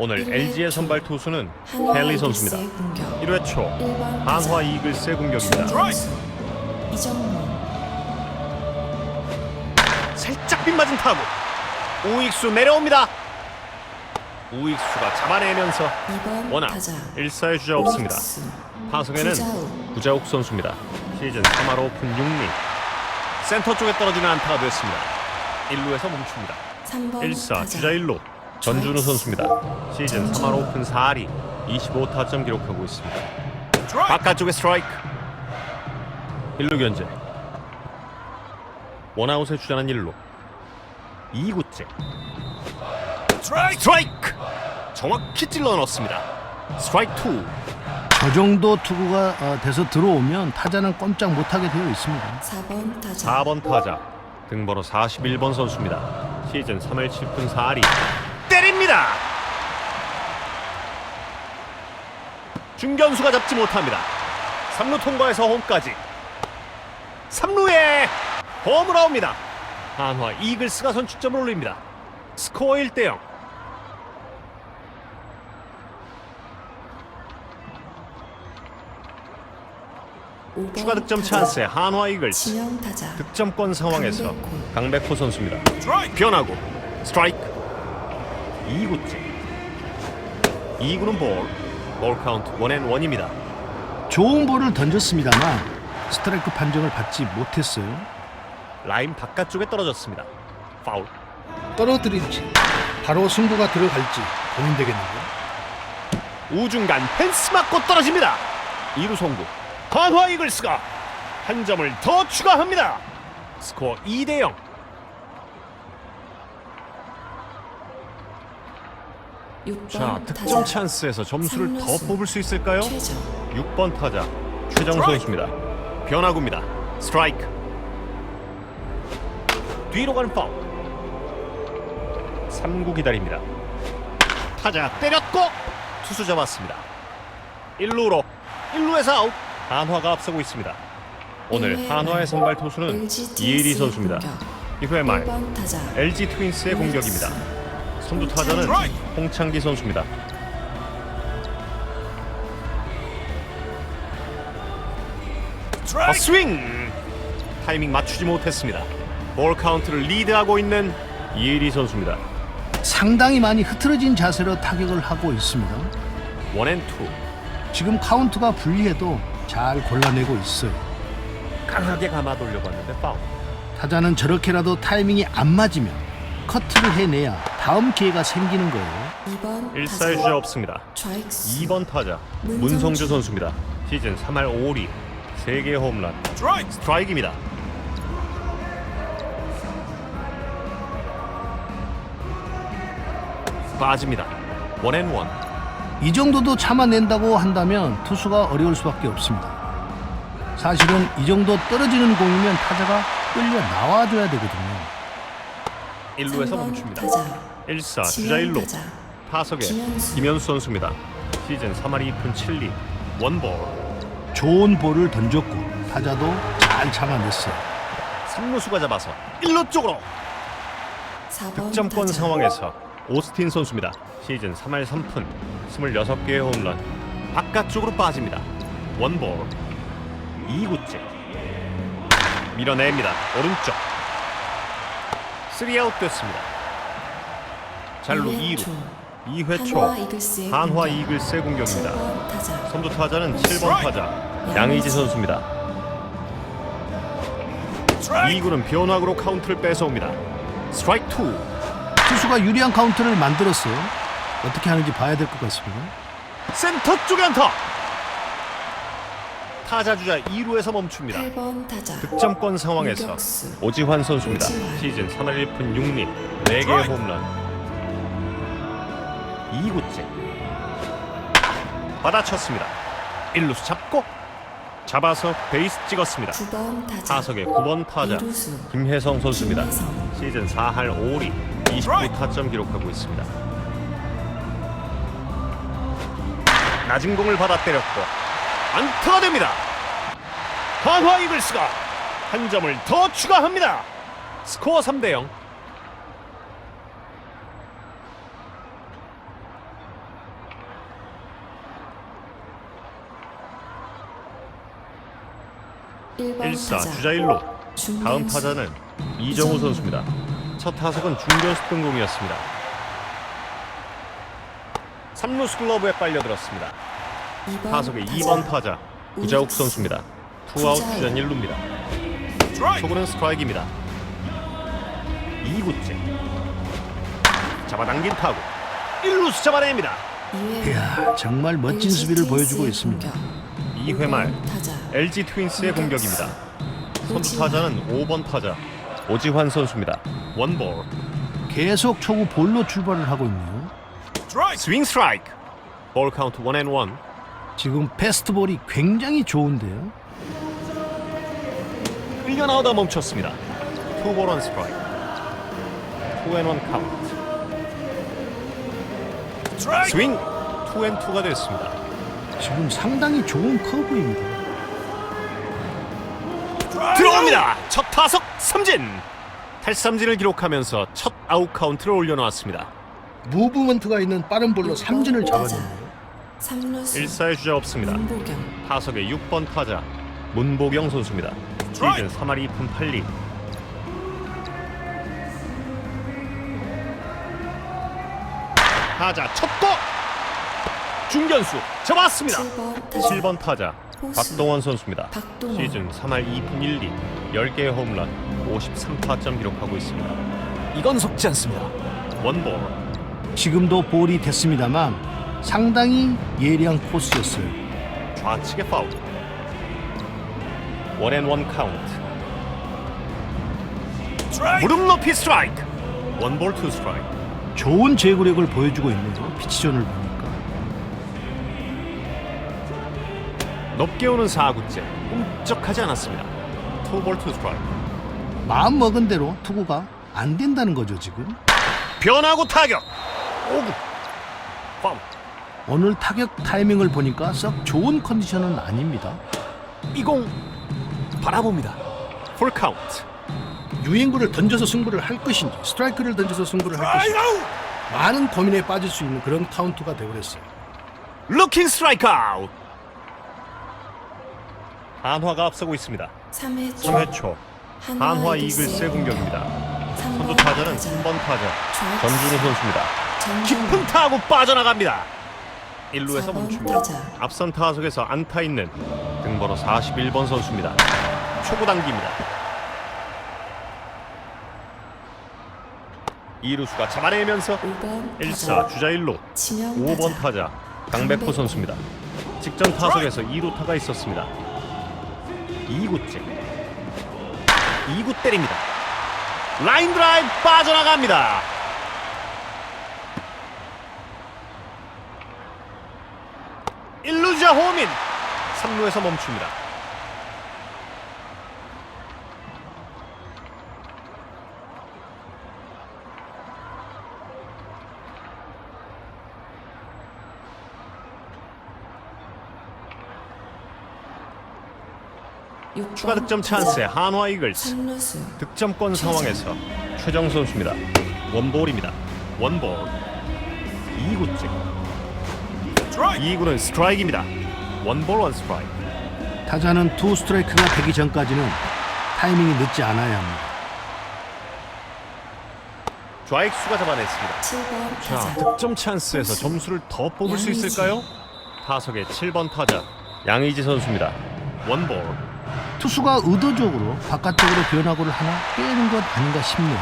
오늘 LG의 초. 선발 투수는 이글스의 선수입니다. 공격. 1회 초 1번 한화 이글스의 공격입니다. 살짝 빗맞은 타구 우익수 내려옵니다. 우익수가 잡아내면서 2번 원아 타자 1사의 주자 없습니다. 타석에는 구자욱. 선수입니다. 시즌 3할 오픈 6리 센터 쪽에 떨어지는 안타가 됐습니다. 1루에서 멈춥니다. 3번 1사 타자 주자 1루 전준우 선수입니다. 시즌 3할 오픈 4리 25타점 기록하고 있습니다. 바깥쪽에 스트라이크. 1루 견제. 원아웃에 주자는 1루. 2구째. 스트라이크! 정확히 찔러 넣었습니다. 스트라이크 2 저 정도 투구가 어, 돼서 들어오면 타자는 꼼짝 못하게 되어 있습니다. 4번 타자. 4번 타자. 등번호 41번 선수입니다. 시즌 3할 7분 4리 때립니다. 중견수가 잡지 못합니다. 3루 통과해서 홈까지 3루에 홈으로 옵니다. 한화 이글스가 선취점을 올립니다. 스코어 1대 0. 추가 득점 찬스에 한화 이글스 득점권 상황에서. 강백호 선수입니다. 변하고 스트라이크 2구째 2구는 볼. 볼 카운트 원앤 원입니다. 좋은 볼을 던졌습니다만 스트라이크 판정을 받지 못했어요. 라인 바깥쪽에 떨어졌습니다. 파울. 떨어뜨릴지 바로 승부가 들어갈지 고민되겠는데요. 우중간 펜스 맞고 떨어집니다. 2루 송구. 한화 이글스가 한 점을 더 추가합니다. 스코어 2대 0. 6번 득점 타자 찬스에서 점수를 더 삼루수. 뽑을 수 있을까요? 최정 6번 타자 최정 선수입니다. 변화구입니다. 스트라이크. 뒤로 가는 파울. 3구 기다립니다. 타자 때렸고 투수 잡았습니다. 1루로 1루에서 아웃. 한화가 앞서고 있습니다. 오늘 일회 한화의 말. 선발 투수는 이혜리 선수입니다. 2회 말 1번 타자 LG 트윈스의 공격입니다. 선두 타자는 홍창기 선수입니다. 아, 스윙! 타이밍 맞추지 못했습니다. 볼 카운트를 리드하고 있는 이혜리 선수입니다. 상당히 많이 흐트러진 자세로 타격을 하고 있습니다. 원앤투 지금 카운트가 불리해도 잘 골라내고 있어요. 강하게 감아 돌려봤는데 파울. 타자는 저렇게라도 타이밍이 안 맞으면 커트를 해내야 다음 기회가 생기는 거예요. 2번 1사의 주자 없습니다. 좌익수 2번 타자 문성주. 문성주 선수입니다. 시즌 3할 5리 3개 홈런 스트라이크입니다. 빠집니다. 원앤원 이 정도도 참아낸다고 한다면 투수가 어려울 수밖에 없습니다. 사실은 이 정도 떨어지는 공이면 타자가 끌려 나와줘야 되거든요. 1루에서 3번 멈춥니다. 타자 1사 주자 진영 1루 타자 타석에 김현수. 김현수 선수입니다. 시즌 3할 2푼 7리 원볼 좋은 볼을 던졌고 타자도 잘 참아냈어요. 3루수가 잡아서 1루 쪽으로 4번 득점권 타자 상황에서 오스틴 선수입니다. 시즌 3할 3푼 26개의 홈런 바깥쪽으로 빠집니다. 원볼 2구째 밀어냅니다. 오른쪽 3아웃 됐습니다. 잘루 2루 2회 초 한화 이글스의 공격. 공격입니다. 7번 타자 선두 타자는 7번 타자 양의지 선수입니다. 2구는 변화구로 카운트를 뺏어옵니다. 스트라이크 2 투수가 유리한 카운트를 만들었어요. 어떻게 하는지 봐야 될 것 같습니다. 센터 쪽에 안타. 타자 주자 2루에서 멈춥니다. 8번 타자 득점권 상황에서 유격수. 오지환 선수입니다. 오지환. 시즌 3할 1푼 6리 4개의 홈런 2구째 받아쳤습니다. 1루수 잡고 잡아서 베이스 찍었습니다. 9번 타자 타석의 9번 타자. 김혜성 선수입니다. 시즌 4할 5리 29 타점 기록하고 있습니다. 낮은 공을 받아 때렸고 안타가 됩니다. 한화 이글스가 한 점을 더 추가합니다. 스코어 3대 0. 1번 1사 타자 주자 1루 중견수 다음 타자는 이정우 선수입니다. 첫 타석은 중견수 등공이었습니다. 3루수 글러브에 빨려들었습니다. 2번 타석의 2번 타자 구자욱 선수입니다. 투아웃 주전 1루입니다. 초구는 스트라이크입니다. 2구째 잡아당긴 타구 1루수 잡아냅니다. 이야 정말 멋진 수비를 보여주고 있습니다. 2회 말 타자 LG 트윈스의 공격입니다. 선두 타자는 5번 타자 오지환 선수입니다. 원볼 계속 초구 볼로 출발을 하고 있네요. 스윙 스트라이크 볼 카운트 원앤원 지금 패스트볼이 굉장히 좋은데요. 끌려 나오다 멈췄습니다. 투볼 원 스트라이크 투앤원 카운트 스윙 투앤투가 됐습니다. 지금 상당히 좋은 커브입니다. 들어옵니다. 첫 타석 삼진 탈삼진을 기록하면서 첫 아웃 카운트를 올려놓았습니다. 무브먼트가 있는 빠른 볼로 삼진을 잡아냈네요. 3루수 1사의 주자 없습니다. 문보경 타석의 6번 타자 문보경 선수입니다. 시즌 3할 2푼 8리 타자 첫도 중견수 잡았습니다. 7번 타자 7번 타자 박동원 선수입니다. 박동원 시즌 3할 2푼 1리 10개의 홈런 53타점 기록하고 있습니다. 이건 속지 않습니다. 원볼 지금도 볼이 됐습니다만 상당히 예리한 코스였어요. 좌측의 파울 원앤원 카운트 무릎 높이 스트라이크 원볼 투 스트라이크 좋은 제구력을 보여주고 있네요. 피치존을 보니 높게 오는 4구째 꿈쩍하지 않았습니다. 투볼 투 스트라이크 마음 먹은 대로 투구가 안 된다는 거죠 지금. 변하고 타격. 5구. 파울 오늘 타격 타이밍을 보니까 썩 좋은 컨디션은 아닙니다. 이공. 바라봅니다. 풀 카운트 유인구를 던져서 승부를 할 것인지 스트라이크를 던져서 승부를 할 것인지 많은 고민에 빠질 수 있는 그런 카운트가 되어버렸어요. 루킹 스트라이크 아웃 한화가 앞서고 있습니다. 3회 초 3회 초. 한화 이글스의 공격입니다. 선두 3번 타자는 3번 타자 전준우 선수입니다. 깊은 타구 빠져나갑니다. 1루에서 4번 멈춥니다 앞선 타석에서 안타 있는 등번호 41번 선수입니다. 초구 당깁니다. 2루수가 잡아내면서 5번 1사 타자 주자 1루 지명 5번 타자 타자 강백호 선수입니다. 직전 타석에서 2루타가 있었습니다 2구째. 2구 때립니다. 라인 드라이브 빠져나갑니다. 일루자 호민 3루에서 멈춥니다 추가 득점 찬스에 한화 이글스 3루수 득점권 상황에서 최정 선수입니다. 원볼입니다. 원볼. 2구째. 2구는 스트라이크입니다. 원볼 원 스트라이크. 타자는 투 스트라이크가 되기 전까지는 타이밍이 늦지 않아야 합니다. 좌익수가 잡아냈습니다. 7번 자, 득점 찬스에서 점수를 더 뽑을 수 있을까요? 타석의 7번 타자 양의지 선수입니다. 원볼. 투수가 의도적으로 바깥쪽으로 변화구를 하나 빼는 것 아닌가 싶네요.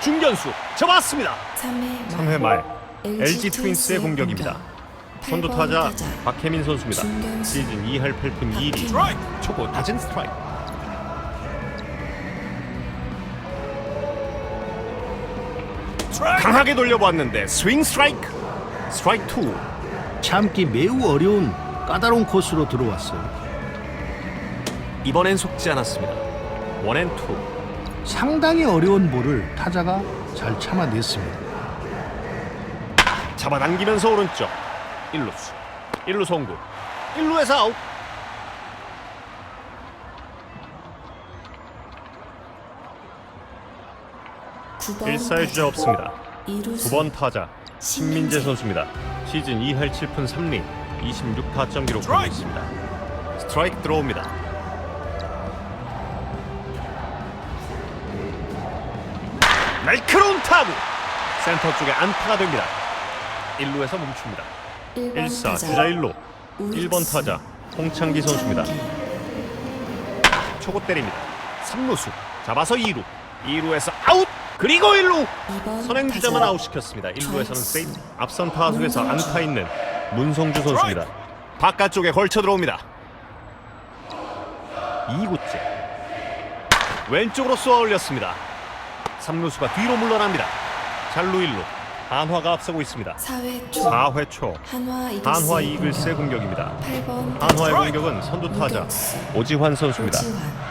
중견수 잡았습니다. 3회 3회 말 LG 트윈스의 공격입니다. 선두 타자 박혜민 선수입니다. 시즌 2할 8푼 2리 박혜민. 초고 낮은 스트라이크 강하게 돌려보았는데 스윙 스트라이크 스트라이크 2 참기 매우 어려운 까다로운 코스로 들어왔어요. 이번엔 속지 않았습니다. 원앤 투. 상당히 어려운 볼을 타자가 잘 참아냈습니다. 잡아당기면서 오른쪽. 1루수. 1루 송구 1루에서 아웃. 번 1사의 주자 없습니다. 2루수 9번 타자 신민재 선수입니다. 시즌 2할 7푼 3리 26타점 기록하고 있습니다. 스트라이크 들어옵니다. 날카로운 타구. 센터 쪽에 안타가 됩니다. 1루에서 멈춥니다. 1번 1사 타자. 주자 1루. 우익수. 1번 타자 홍창기 선수입니다. 초고 때립니다. 3루수 잡아서 2루. 2루에서 아웃. 그리고 1루. 2번 선행 주자만 타자. 아웃시켰습니다. 1루에서는 트라이스. 세이프 앞선 타석에서. 안타 있는 문성주 선수입니다. 바깥쪽에 걸쳐 들어옵니다. 2구째. 왼쪽으로 쏘아 올렸습니다 3루수가 뒤로 물러납니다. 잘루 1루. 한화가 앞서고 있습니다. 4회 초. 4회 초. 한화 이글스. 한화 이글스의 공격입니다. 8번. 한화의 공격은 선두 타자. 오지환 선수입니다. 오지환.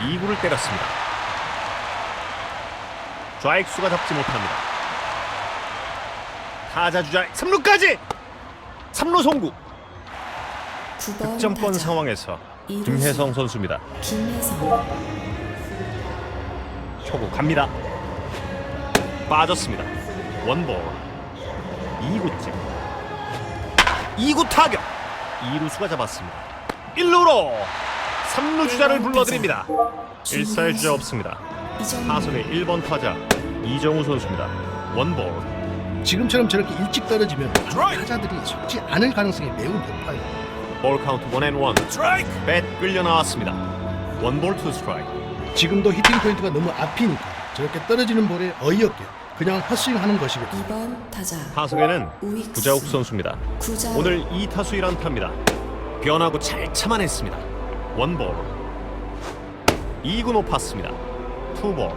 2구를 때렸습니다. 좌익수가 잡지 못합니다. 타자 주자 3루까지! 3루 송구. 9번 득점권 타자. 상황에서 이루수. 김혜성 선수입니다. 김혜성 초구 갑니다. 빠졌습니다. 원볼 2구째 2구 타격 2루수가 잡았습니다. 1루로 3루 주자를 불러드립니다. 1사의 주자 없습니다. 타석의 1번 타자 이정우 선수입니다. 원볼 지금처럼 저렇게 일찍 떨어지면 타자들이 속지 않을 가능성이 매우 높아요. 볼 카운트 원앤원 뱃 끌려 나왔습니다. 원볼 투 스트라이크 지금도 히팅 포인트가 너무 앞이니까 저렇게 떨어지는 볼에 어이없게 그냥 헛스윙하는 것이거든요. 2번 타자 타석에는 우익수. 구자욱 선수입니다. 구자 오늘 2타수 1안타입니다. 변하고 잘 참아냈습니다. 원볼 2구 높았습니다. 투볼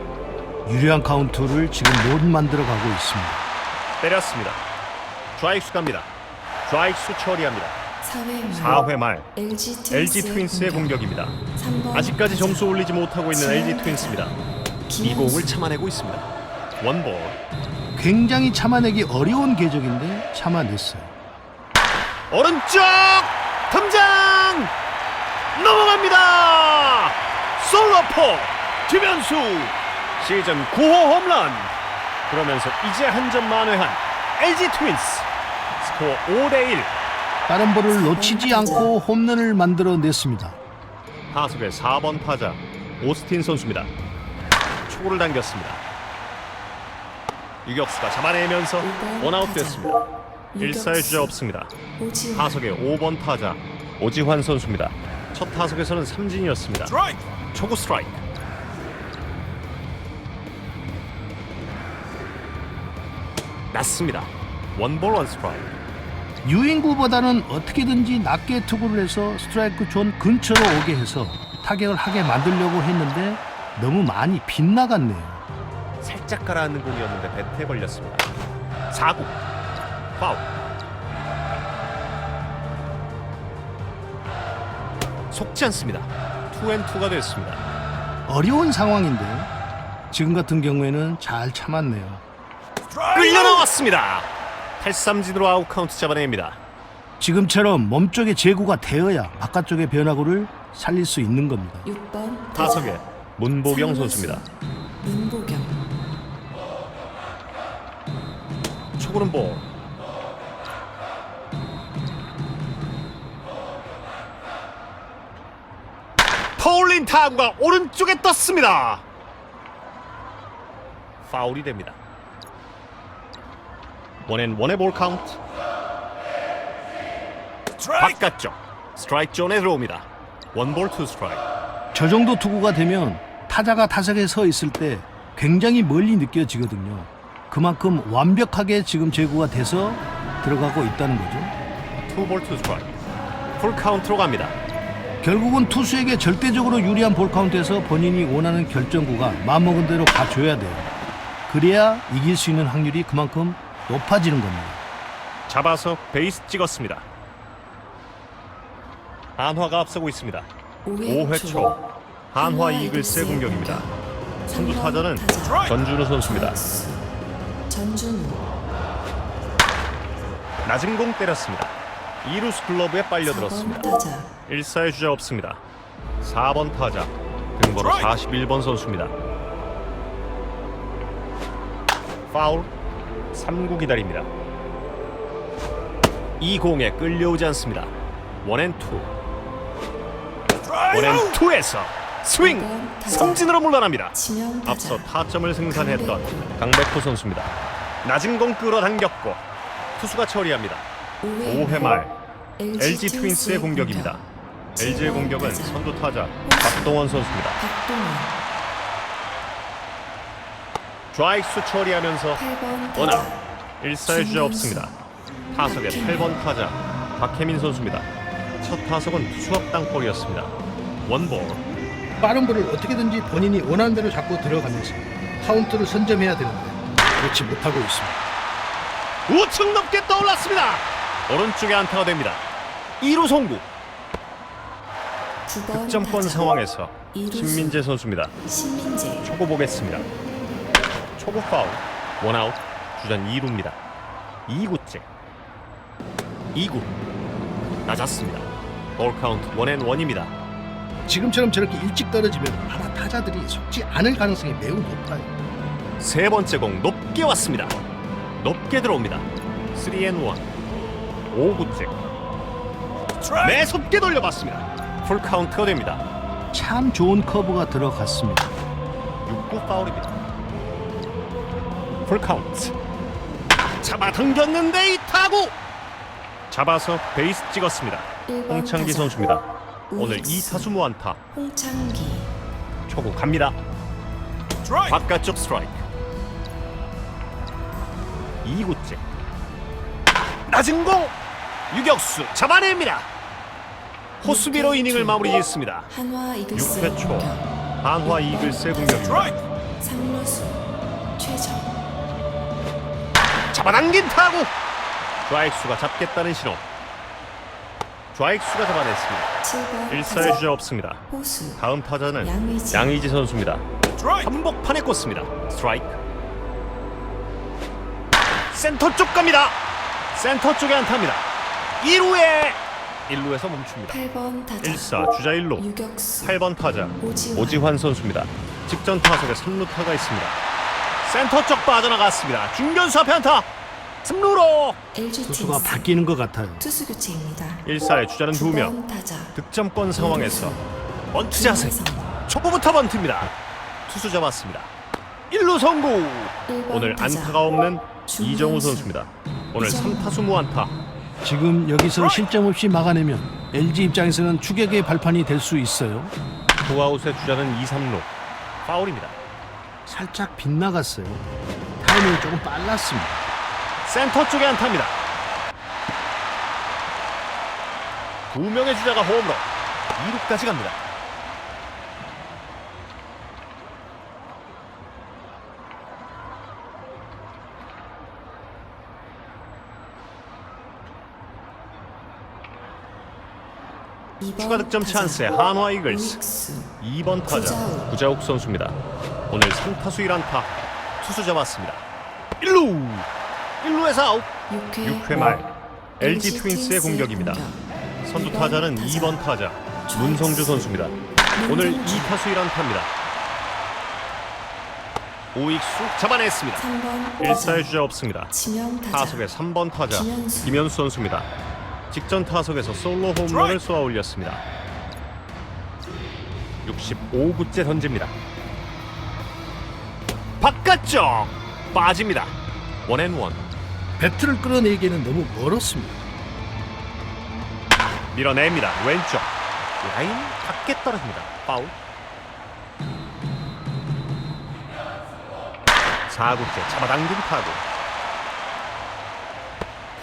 유리한 카운트를 지금 못 만들어가고 있습니다. 때렸습니다. 좌익수 갑니다. 좌익수 처리합니다. 4회 말 4회 말 LG LG 트윈스의 공격입니다. 3번 아직까지. 점수 올리지 못하고 있는 LG 트윈스입니다. 이. 공을 참아내고 있습니다. 원볼 굉장히 참아내기 어려운 궤적인데 참아냈어요. 오른쪽 덤장 넘어갑니다. 솔로포 김현수 시즌 9호 홈런 그러면서 이제 한 점 만회한 LG 트윈스 스코어 5대 1 다른 볼을 놓치지 않고 홈런을 만들어냈습니다. 타석의 4번 타자 오스틴 선수입니다. 초구를 당겼습니다. 유격수가 잡아내면서 원아웃. 됐습니다. 1사의 유격수. 주자 없습니다. 타석의 5번 타자 오지환 선수입니다. 첫 타석에서는 삼진이었습니다. 초구 스트라이크. 낮습니다. 원볼 원 스트라이크. 유인구보다는 어떻게든지 낮게 투구를 해서 스트라이크 존 근처로 오게 해서 타격을 하게 만들려고 했는데 너무 많이 빗나갔네요. 살짝 가라앉는 공이었는데 배트에 걸렸습니다. 4구 파울. 속지 않습니다. 투앤투가 됐습니다. 어려운 상황인데 지금 같은 경우에는 잘 참았네요. 끌려 나왔습니다. 8삼진으로 아웃 카운트 잡아냅니다. 지금처럼 몸쪽에 제구가 되어야 바깥쪽의 변화구를 살릴 수 있는 겁니다. 6번 타자. 타석에 문보경 선수입니다. 문보경 초구는 볼. 터올린 타구가 오른쪽에 떴습니다. 파울이 됩니다. 원앤 원의 볼 카운트. 바깥쪽 스트라이크 존에 들어옵니다. 원볼 투 스트라이크. 저 정도 투구가 되면 타자가 타석에 서 있을 때 굉장히 멀리 느껴지거든요. 그만큼 완벽하게 지금 제구가 돼서 들어가고 있다는 거죠. 투볼 투 스트라이크. 풀 카운트로 갑니다. 결국은 투수에게 절대적으로 유리한 볼 카운트에서 본인이 원하는 결정구가 마음먹은 대로 가줘야 돼요. 그래야 이길 수 있는 확률이 그만큼 높아지는 겁니다. 잡아서 베이스 찍었습니다. 한화가 앞서고 있습니다. 5회 초 한화 이글스의 공격입니다. 선두 타자는 전준우 선수입니다. 전준우 낮은 공 때렸습니다. 이루스 글러브에 빨려 4번 들었습니다. 타자 1사의 주자 없습니다. 4번 타자 등번호 41번 선수입니다. 파울 3구 기다립니다. 이 공에 끌려오지 않습니다. 원앤투 원앤투에서 스윙. 삼진으로 물러납니다. 앞서 타점을 승산했던 강백호 선수입니다. 낮은 공 끌어당겼고 투수가 처리합니다. 5회 말 LG 트윈스의 공격입니다. LG의 공격은 선두 타자 박동원 선수입니다. 좌익수 처리하면서 8번 원아웃 타자 1사의 주자 없습니다. 타석의 8번 타자 박혜민 선수입니다. 첫 타석은 투수 앞땅볼이었습니다. 원볼 빠른 볼을 어떻게든지 본인이 원하는 대로 잡고 들어가면서 카운트를 선점해야 되는데 그렇지 못하고 있습니다. 우측 높게 떠올랐습니다. 오른쪽에 안타가 됩니다. 2루 송구 9번 득점권 상황에서. 신민재 선수입니다. 신민재 초구 보겠습니다. 초구 파울 원아웃 주전 2루입니다. 2구째 2구 낮았습니다. 볼 카운트 원앤 원입니다. 지금처럼 저렇게 일찍 떨어지면 아마 타자들이 속지 않을 가능성이 매우 높아요. 세 번째 공 높게 왔습니다. 높게 들어옵니다. 3앤 1 5구째 매섭게 돌려봤습니다. 풀 카운트가 됩니다. 참 좋은 커브가 들어갔습니다. 6구 파울입니다. 풀 카운트. 잡아당겼는데 이 타구. 잡아서 베이스 찍었습니다. 1번 홍창기 타자. 선수입니다. 오늘. 2타수 무안타. 홍창기 초구 갑니다. 바깥쪽 스트라이크. 2구째. 낮은 공. 유격수 잡아냅니다. 호수비로 이닝을 마무리 짓습니다. 한화 이글스 6회 초 공격 한화 이글스의 공격입니다. 잡아당긴 타구. 좌익수가 잡겠다는 신호. 좌익수가 잡아냈습니다. 7번 1사의 주자 없습니다. 다음 타자는 양의지. 양의지 선수입니다. 한복판에 꽂습니다. 스트라이크. 센터 쪽 갑니다. 센터 쪽에 안타입니다. 2루에 1루에서 멈춥니다. 8번 타자. 1사 주자 1루. 유격수. 8번 타자 오지환. 오지환 선수입니다. 직전 타석에 3루타가 있습니다. 센터 쪽 빠져나갔습니다. 중견수 앞에 안타. 3루로 LG 투수가 바뀌는 것 같아요. 투수 교체입니다 1사의 주자는 2명. 9번 타자 득점권 상황에서 번트 자세. 김혜성. 초보부터 번트입니다. 투수 잡았습니다. 1루 성구. 1번 오늘 타자. 안타가 없는. 이정우 선수입니다. 오늘 이정우. 3타수 무안타. 지금 여기서 실점 없이 막아내면 LG 입장에서는 추격의 발판이 될 수 있어요. 투아웃의 주자는 2, 3루. 파울입니다. 살짝 빗나갔어요. 타이밍이 조금 빨랐습니다. 센터 쪽에 안타입니다. 두 명의 주자가 홈으로 2루까지 갑니다. 추가 득점. 찬스에 한화 이글스 우익수 2번 타자 구자욱. 구자욱 선수입니다. 오늘 3타수 1안타 투수 잡았습니다. 1루 1루에서 아웃 6회, 6회 말 LG 트윈스의 공격입니다. 선두 타자는 2번 타자 문성주 선수입니다. 오늘 2타수 1안타입니다. 오익수 잡아냈습니다. 3번 1사의 주자 없습니다. 타석의 3번 타자. 김현수 선수입니다. 직전 타석에서 솔로 홈런을 쏘아 올렸습니다. 65구째 던집니다. 바깥쪽 빠집니다. 원앤원 배트를 끌어내기에는 너무 멀었습니다. 밀어냅니다. 왼쪽 라인 밖에 떨어집니다. 파울. 4구째 잡아당긴 타구.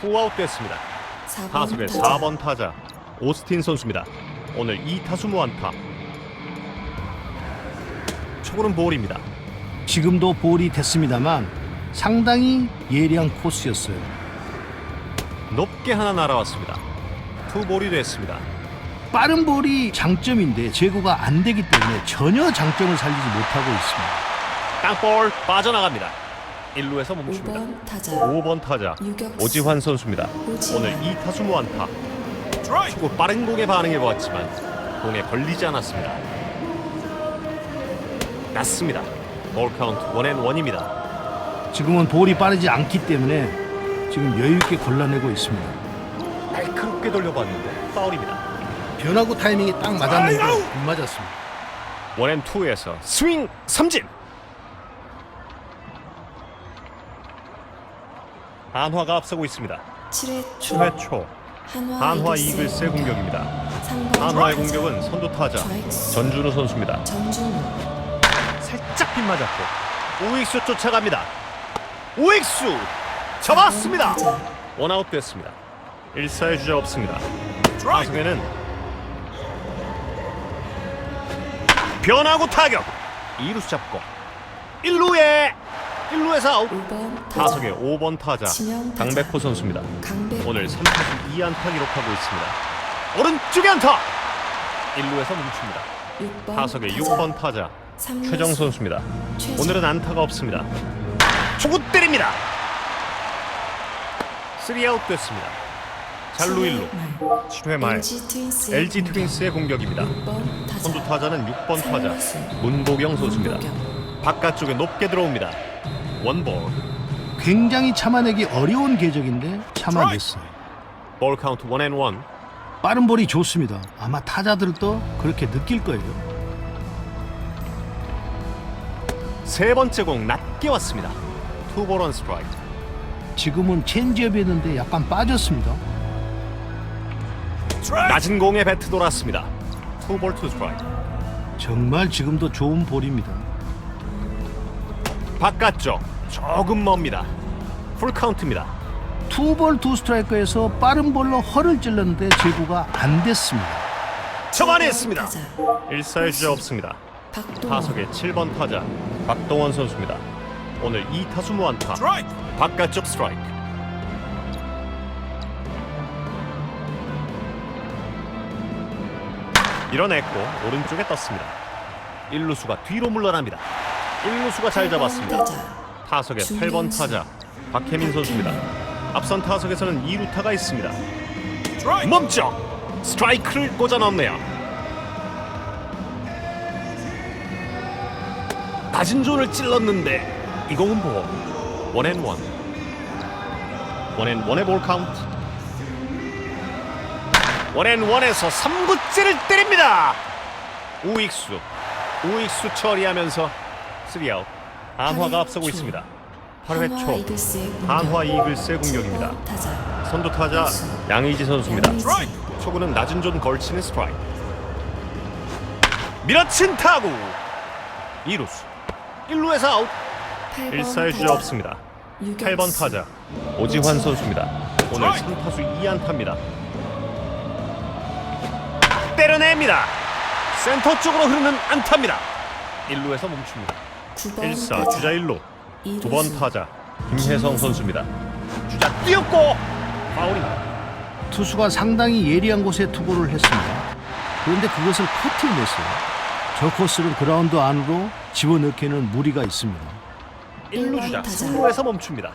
후아웃 됐습니다. 4번 타석의 타자 4번 타자 오스틴 선수입니다. 오늘 2타수 무안타. 초구는 볼입니다. 지금도 볼이 됐습니다만 상당히 예리한 코스였어요. 높게 하나 날아왔습니다. 투볼이 됐습니다. 빠른 볼이 장점인데 제구가 안 되기 때문에 전혀 장점을 살리지 못하고 있습니다. 땅볼 빠져나갑니다. 1루에서 멈춥니다. 5번 타자 5번 타자 유격수. 오지환 선수입니다. 오지환. 오늘 2타수 무안타. 초구 빠른 공에 반응해 보았지만 공에 걸리지 않았습니다. 낮습니다. 볼 카운트 원앤 원입니다. 지금은 볼이 빠르지 않기 때문에 지금 여유 있게 골라내고 있습니다. 날카롭게 돌려봤는데 파울입니다. 변화구 타이밍이 딱 맞았는데 못 맞았습니다. 원앤 투에서 스윙 삼진. 한화가 앞서고 있습니다. 7회 초 7회 초 한화, 한화 이글스의 공격입니다. 한화의. 공격은 선두 타자. 전준우 선수입니다. 전준우 맞았고 우익수 쫓아갑니다. 우익수 잡았습니다. 원아웃 됐습니다. 1사의 주자 없습니다. 타석에는 변하고 타격 2루수 잡고 1루에 1루에서 아웃 5번 타자 타석의 5번 타자. 강백호 선수입니다. 오늘 3타수 2안타 기록하고 있습니다. 오른쪽에 안타 1루에서 멈춥니다. 6번 타석의 타자. 6번 타자. 최정 선수입니다. 오늘은 안타가 없습니다. 초구 때립니다. 3아웃 됐습니다. 잘루 1루 7회 말 LG 트윈스의 공격. 공격입니다. 6번 타자 선두 타자는 6번 타자. 문보경 선수입니다. 바깥쪽에 높게 들어옵니다. 원볼 굉장히 참아내기 어려운 궤적인데 참아냈어요. 볼 카운트 원앤원 빠른 볼이 좋습니다. 아마 타자들도 그렇게 느낄 거예요. 세 번째 공 낮게 왔습니다. 투볼 원 스트라이크 지금은 체인지업이었는데 약간 빠졌습니다. 낮은 공에 배트 돌았습니다. 투볼 투 스트라이크 정말 지금도 좋은 볼입니다. 바깥쪽 조금 멉니다. 풀 카운트입니다. 투볼 투 스트라이크에서 빠른 볼로 허를 찔렀는데 제구가 안 됐습니다. 접안했습니다. 타자 1사의 주자 없습니다. 박동원 타석의 7번 타자 박동원 선수입니다. 오늘 2타수 무안타 바깥쪽 스트라이크 밀어냈고 오른쪽에 떴습니다. 1루수가 뒤로 물러납니다. 1루수가 잘 잡았습니다. 타석의 8번 타자 박혜민 선수입니다. 앞선 타석에서는 2루타가 있습니다. 멈춰! 스트라이크를 꽂아 넣네요. 낮은 존을 찔렀는데. 이 공은 뭐? 원앤원 원앤원의 볼 카운트 원앤원에서 3구째를 때립니다. 우익수. 우익수 처리하면서 3아웃. 한화가 앞서고 있습니다. 8회 한화 초. 한화 이글스의 공격입니다. 7번 타자. 선두 타자 양의지 선수입니다. 초구는 낮은 존 걸치는 스트라이크 밀어친 타구! 2루수 1루에서 아웃 8번 1사의 주자. 없습니다 유격수. 8번 타자 오지환 선수입니다 오늘 3타수 2안타입니다 때려냅니다 센터 쪽으로 흐르는 안타입니다 1루에서 멈춥니다 9번 1사 타자. 주자 1루 이루수. 9번 타자 김혜성 선수입니다 주자 뛰었고 파울입니다 투수가 상당히 예리한 곳에 투구를 했습니다. 그런데 그것을 커트냈어요. 저 코스는 그라운드 안으로 집어넣기에는 무리가 있습니다. 1루 주자 타자. 3루에서 멈춥니다.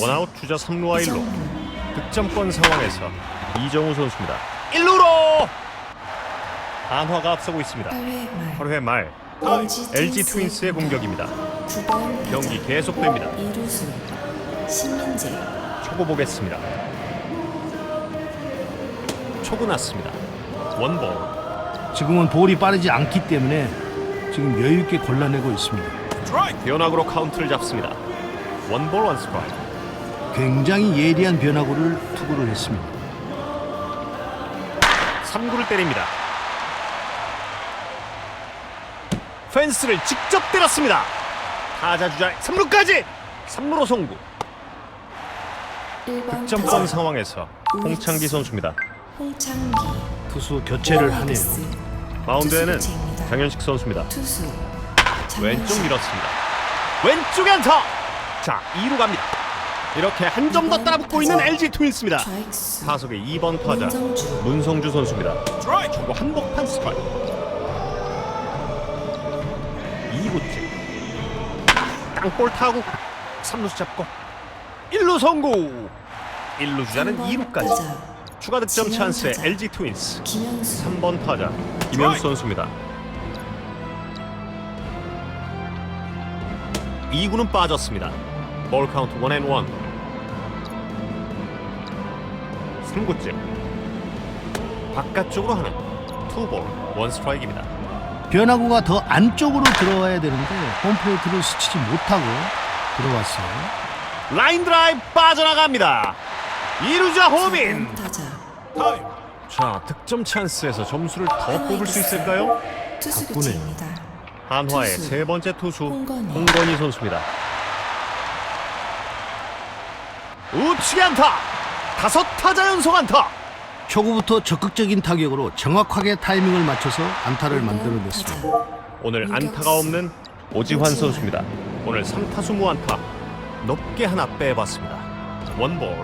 원아웃 주자 3루와 1루 이정우. 득점권 상황에서 이정우 선수입니다. 1루로! 한화가 앞서고 있습니다. 8회 말. 8회 말. LG 트윈스의 공격입니다. 9번 타자. 경기 계속됩니다. 이루수. 신민재. 초구 보겠습니다. 초구 났습니다. 원볼. 지금은 볼이 빠르지 않기 때문에 지금 여유 있게 골라내고 있습니다. 변화구로 카운트를 잡습니다. 원볼 원 스트라이크 굉장히 예리한 변화구를 투구를 했습니다. 3구를 때립니다. 펜스를 직접 때렸습니다. 타자 주자 3루까지! 3루로 송구. 1번 득점권 상황에서 홍창기 선수입니다. 홍창기. 투수 교체를 하네요. 마운드에는. 장현식 선수입니다. 투수 왼쪽 장현식. 밀었습니다. 왼쪽에 안타! 자 2루 갑니다. 이렇게 한 점 더 따라붙고 있는 LG 트윈스입니다. 좌익수 타석의 2번 타자 문성주. 문성주 선수입니다. 초구 한복판 스트라이크 2구째. 땅볼 타고 3루수 잡고 1루 성공! 1루 주자는 3번 2루까지. 타자. 추가 득점 찬스의. LG 트윈스. 김현수. 3번 타자 김현수 선수입니다 2구는 빠졌습니다 볼 카운트 원앤 원 3구째 바깥쪽으로 하는 투볼 원 스트라이크입니다 변화구가 더 안쪽으로 들어와야 되는데 홈플레이트를 스치지 못하고 들어왔어요. 라인 드라이브 빠져나갑니다. 이루자 호민. 4번 타자 자, 득점 찬스에서 점수를 더 뽑을 수 있을까요? 투수 바꾸네요. 교체입니다. 한화의 투수. 세 번째 투수 홍건희. 홍건희 선수입니다. 우측에 안타. 다섯 타자 연속 안타. 초구부터 적극적인 타격으로 정확하게 타이밍을 맞춰서 안타를 5번 만들어냈습니다. 타자 오늘. 안타가 없는 오지환 오지환. 선수입니다. 오늘 3타수 무안타. 높게 하나 빼봤습니다. 원볼.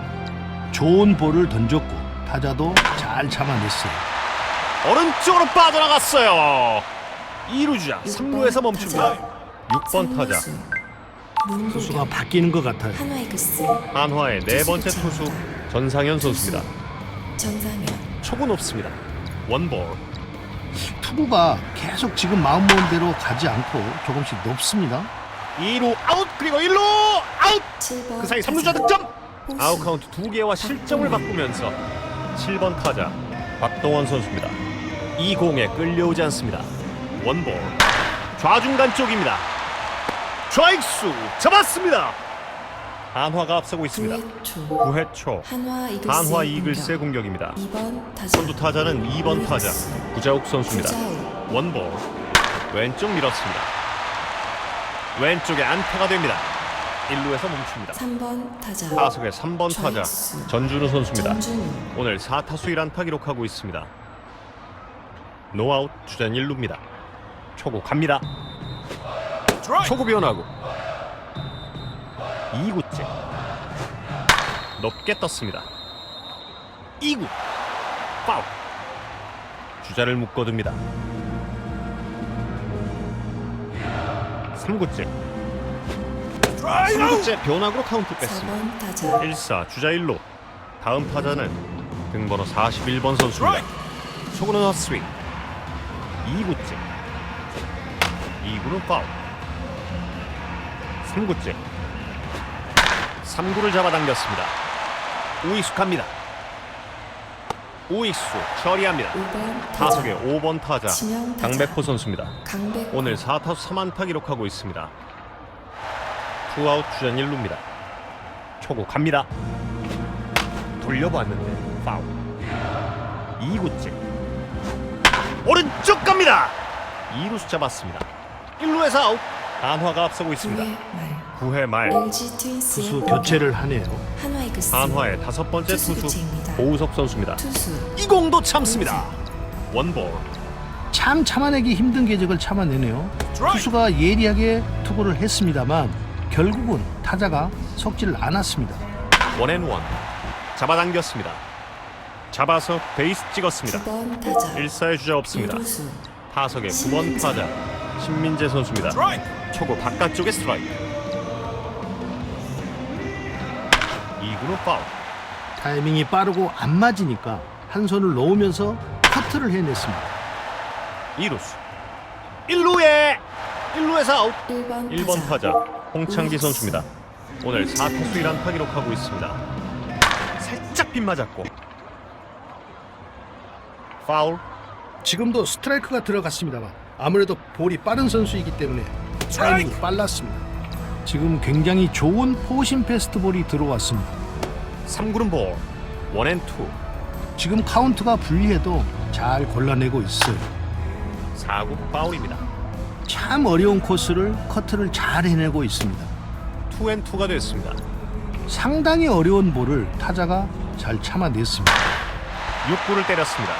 좋은 볼을 던졌고 타자도 잘 참아냈어요. 오른쪽으로 빠져나갔어요. 2루 주자 3루에서 번 멈춥니다. 타자. 6번 타자. 투수가 바뀌는 것 같아요. 한화이글스 한화의 네 번째 투수 전상현 선수입니다. 전상현 초구 높습니다. 원볼. 투구가 계속 지금 마음 먹은 대로 가지 않고 조금씩 높습니다. 2루 아웃 그리고 1루 아웃 7번 그 사이 3루자 득점 호수. 아웃 카운트 두 개와 실점을 바꾸면서 7번 타자 박동원 선수입니다 이 공에 끌려오지 않습니다 원볼. 좌중간 쪽입니다. 좌익수 잡았습니다. 한화가 앞서고 있습니다. 9회 초. 9회 초 한화 이글스 한화 이글스의 공격입니다. 2번 타자. 선두 타자는 2번 타자 구자욱 선수입니다. 원볼. 왼쪽 밀었습니다. 왼쪽에 안타가 됩니다. 1루에서 멈춥니다. 3번 타자. 타석의 3번 타자. 전준우 선수입니다. 전준우. 오늘 4타수 1안타 기록하고 있습니다. 노아웃 주전 1루입니다. 초구 갑니다. 초구 변하고 2구째. 높게 떴습니다. 2구. 파울. 주자를 묶어둡니다. 3구째. 3구째 변화구로 카운트 뺐습니다. 4번 타자. 1사 주자 1루 다음 타자는 등번호 41번 선수입니다. 초구는 헛스윙. 2구째 2구는 파울 3구째 3구를 잡아당겼습니다 우익수 갑니다 우익수 처리합니다 5번 타자 타석의 5번 타자. 강백호 선수입니다 강백 오늘 4타수 3안타 기록하고 있습니다. 투아웃 주전 1루입니다. 초구 갑니다. 돌려봤는데 파울. 2구째. 오른쪽 갑니다. 2루수 잡았습니다. 1루에서 아웃. 한화가 앞서고 있습니다. 9회 말 9회 말 LG 트윈스 투수 교체를 하네요. 한화 이글스 한화의 다섯 번째 투수 투수 교체입니다. 오우석 선수입니다. 투수 이 공도 참습니다. 원볼. 참 참아내기 힘든 궤적을 참아내네요. 투수가 예리하게 투구를 했습니다만 결국은 타자가 속지를 않았습니다. 원앤원. 잡아당겼습니다. 잡아서 베이스 찍었습니다. 9번 타자 1사의 주자 없습니다. 유루수 타석의 9번 타자 신민재 선수입니다. 초구 바깥쪽에 스트라이크. 2구는 파울. 타이밍이 빠르고 안 맞으니까 한 손을 놓으면서 커트를 해냈습니다. 2루수. 1루에 1루에서 아웃. 1번, 1번 타자 홍창기 선수입니다. 오늘 4타수 1안타 기록하고 있습니다. 살짝 빗맞았고 파울. 지금도 스트라이크가 들어갔습니다만 아무래도 볼이 빠른 선수이기 때문에 타이밍이 빨랐습니다. 지금 굉장히 좋은 포심 패스트볼이 들어왔습니다. 3구는 볼. 원앤투. 지금 카운트가 불리해도 잘 골라내고 있어요. 4구 파울입니다. 참 어려운 코스를 커트를 잘 해내고 있습니다. 투앤투가 됐습니다. 상당히 어려운 볼을 타자가 잘 참아냈습니다. 6구를 때렸습니다.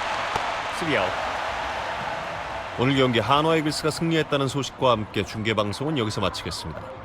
3아웃. 오늘 경기 한화 이글스가 승리했다는 소식과 함께 중계 방송은 여기서 마치겠습니다.